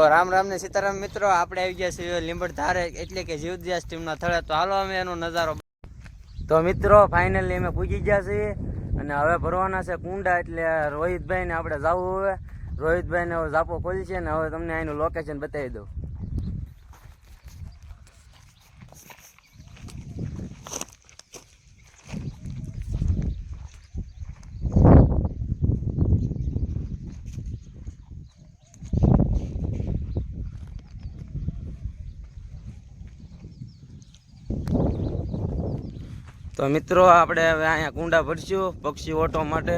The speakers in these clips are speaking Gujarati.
રામ રામ ને સીતારામ મિત્રો, આપણે આવી ગયા છીએ લીંબડ ધારે, એટલે કે જીવદયાસ ટીમના થળે. તો હાલો અમે એનો નજારો તો મિત્રો ફાઇનલી અમે પૂજી ગયા છીએ અને હવે ભરવાના છે કુંડા, એટલે રોહિતભાઈ ને આપણે જવું હવે. રોહિતભાઈ ને ઝાપો ખોલી છે ને હવે તમને અહીંનું લોકેશન બતાવી દઉં. તો મિત્રો, આપણે હવે અહીંયા કુંડા ભરશું પક્ષી ઓટો માટે.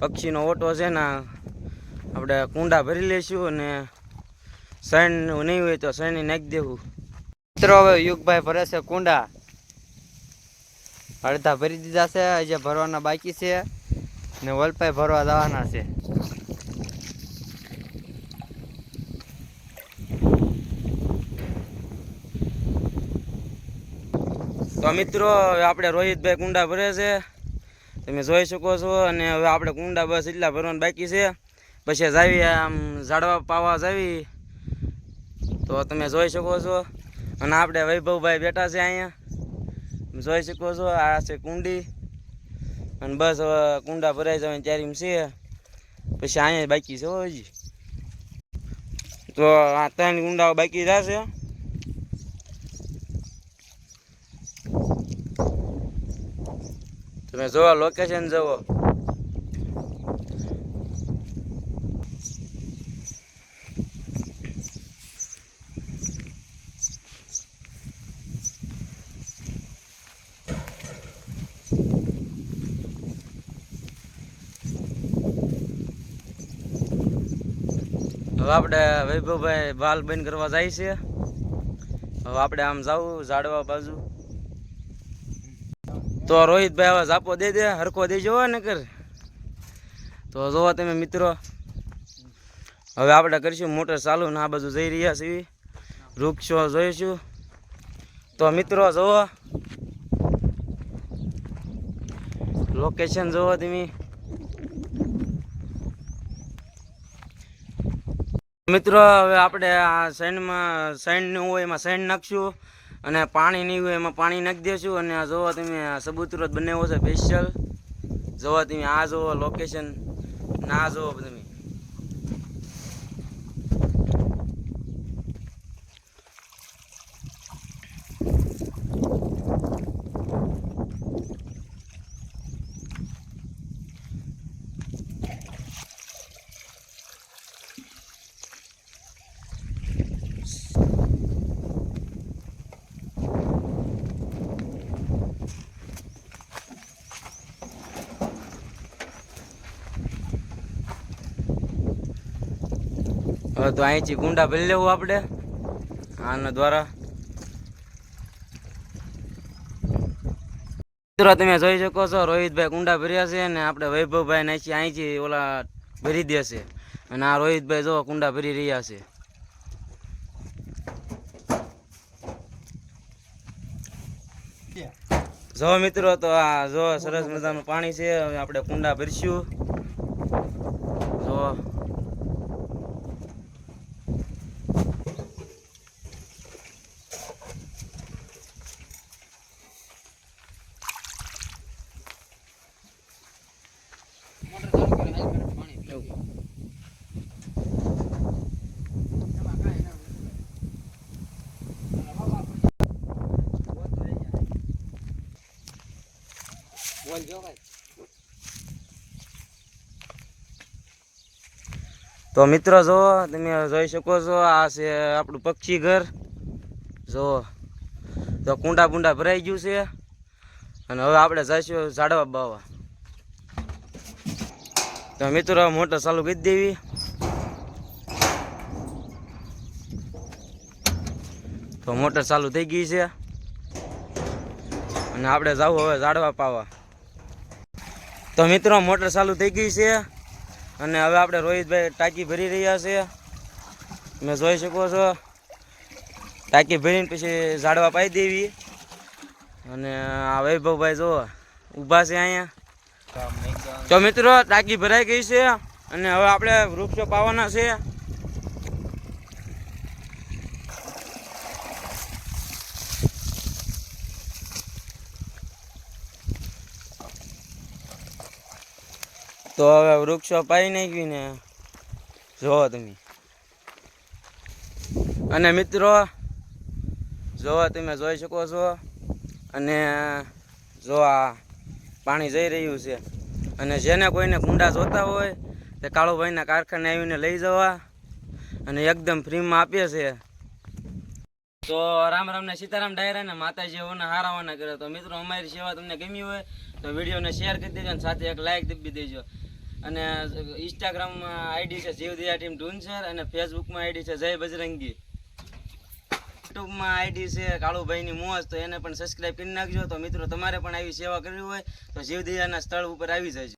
પક્ષીનો ઓટો છે ને, આપણે કુંડા ભરી લઈશું અને શણ નહીં હોય તો શણ નાખી દેવું. મિત્રો, હવે યુગભાઈ ભરે છે કુંડા. અડધા ભરી દીધા છે, હજી ભરવાના બાકી છે ને વલપાઈ ભરવા જવાના છે. તો મિત્રો, હવે આપણે રોહિતભાઈ કુંડા ભરે છે. તમે જોઈ શકો છો અને હવે આપણે કુંડા બસ એટલા ભરવાનું બાકી છે. પછી જાવી આમ ઝાડવા પાવા જાવી તો તમે જોઈ શકો છો. અને આપણે વૈભવભાઈ બેઠા છે અહીંયા. જોઈ શકો છો, આ છે કુંડી. અને બસ હવે કુંડા ભરાઈ જવાની તૈયારી છે. પછી અહીંયા બાકી છે હજી. તો આ ત્રણ કુંડાઓ બાકી રહેશે તમે જોવો લોકેશન જુઓ હવે આપણે વૈભવભાઈ બાલ બંધ કરવા જાય છે. હવે આપણે આમ જાવું, ઝાડવા બાજુ. તો રોહિતભાઈ હવે ઝાપો દે દે, હરખો દેજો ને કર તો જોવો તમે મિત્રો, હવે આપણે કરીશું મોટર ચાલુ ને આ બાજુ જઈ રહ્યા છીએ. વૃક્ષો જોઈશું. તો મિત્રો જુઓ. લોકેશન જુઓ તમે. મિત્રો, હવે આપણે આ સૈનમાં નું હોય એમાં સૈન નાખશું. અને પાણી નહીં હોય, એમાં પાણી નાખી દેશું અને આ જોવો તમે સબૂતરો બનાવ્યો છે સ્પેશિયલ જોવો તમે, આ જોવો લોકેશન ના જોવો તમે હવે તો અહીંથી ગુંડા ભરી લેવું આપણે. આના દ્વારા. મિત્રો તમે જોઈ શકો છો રોહિતભાઈ કુંડા ભર્યા છે અને આપણે વૈભવભાઈ નાખી અહીંથી ઓલા ભરી દેશે અને આ રોહિતભાઈ જો કુંડા ભરી રહ્યા છે. જો મિત્રો તો આ જો સરસ મજાનું પાણી છે હવે આપણે કુંડા ભરશું જો તો મિત્રો જો, તમે જોઈ શકો છો, આ છે આપણું પક્ષી ઘર. જો, તો કુંડા બુંડા ભરાઈ ગયું છે. અને હવે આપણે જઈશું ઝાડવા બાવા. તો મિત્રો મોટર ચાલુ કરી દેવી. તો મોટર ચાલુ થઈ ગઈ છે. અને આપણે જવું હવે ઝાડવા પાવા. તો મિત્રો, મોટર ચાલુ થઈ ગઈ છે. અને હવે આપણે રોહિતભાઈ ટાંકી ભરી રહ્યા છે. તમે જોઈ શકો છો. ટાંકી ભરીને પછી ઝાડવા પાઈ દેવી. અને આ વૈભવભાઈ જો ઊભા છે અહીંયા. તો મિત્રો, ટાંકી ભરાઈ ગઈ છે અને હવે આપણે વૃક્ષો પાવાના છે. તો હવે વૃક્ષો પાઈ નાખ્યું ને જોવો તમે. અને મિત્રો જોવા તમે, જોઈ શકો છો. અને જો આ પાણી જઈ રહ્યું છે. અને જેને કોઈને કુંડા જોતા હોય, તે કાળુભાઈના કારખાને આવીને લઈ જવા અને એકદમ ફ્રીમાં આપે છે. તો રામ રામ ને સીતારામ ડાયરા ને માતાજીઓને હારાવાના કર્યો તો મિત્રો, અમારી સેવા તમને ગમી હોય તો વિડીયોને શેર કરી દેજો અને સાથે એક લાઇક દબી દેજો. અને ઇન્સ્ટાગ્રામમાં આઈડી છે જીવદિયા ટીમ ઢુંસર અને ફેસબુકમાં આઈડી છે જય બજરંગી. યુટ્યુબમાં આઈડી છે, કાળુભાઈની મોજ, તો એને પણ સબસ્ક્રાઈબ કરી નાખજો. તો મિત્રો, તમારે પણ આવી સેવા કરવી હોય, તો જીવદિયાના સ્થળ ઉપર આવી જાય